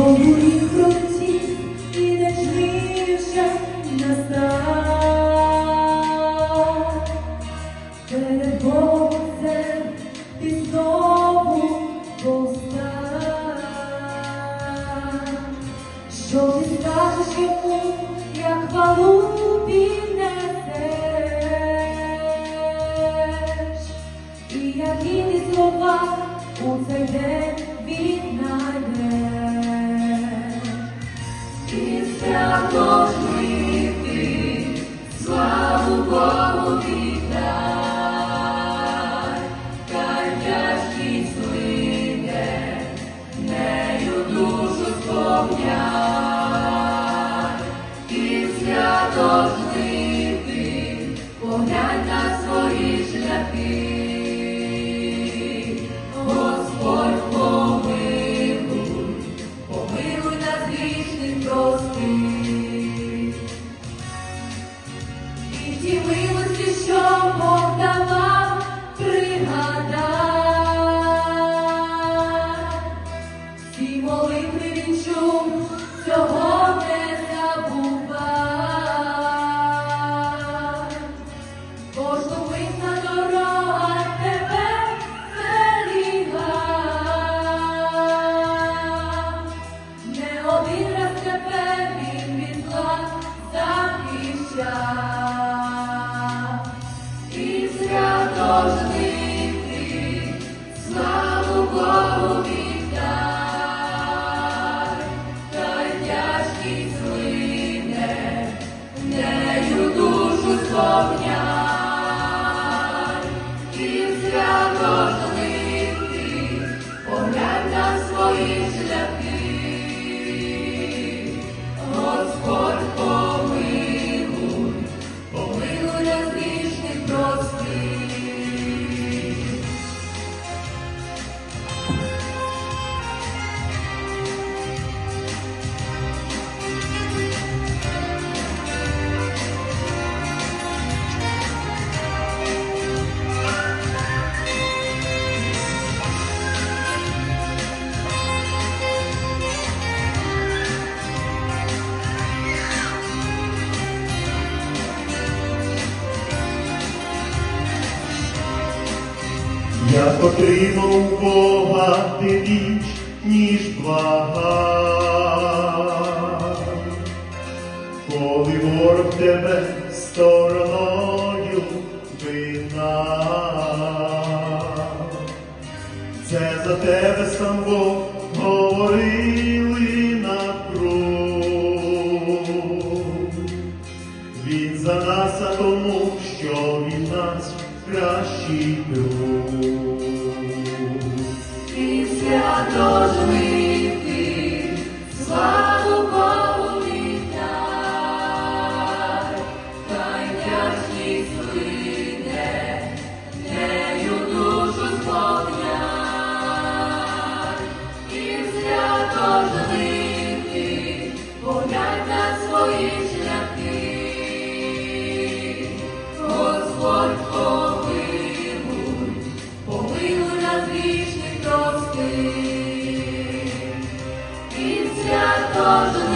Oh. життя, і святожди ти, славу Богу віддай, та й тяжкість нею душу сповняй. Я потрібен Бога ти більш, ніж блага, коли ворог тебе стороною вина, це за тебе сам Бог говорили на кров. Він за нас, а тому, що він нас. gratidão. Iniciador do 아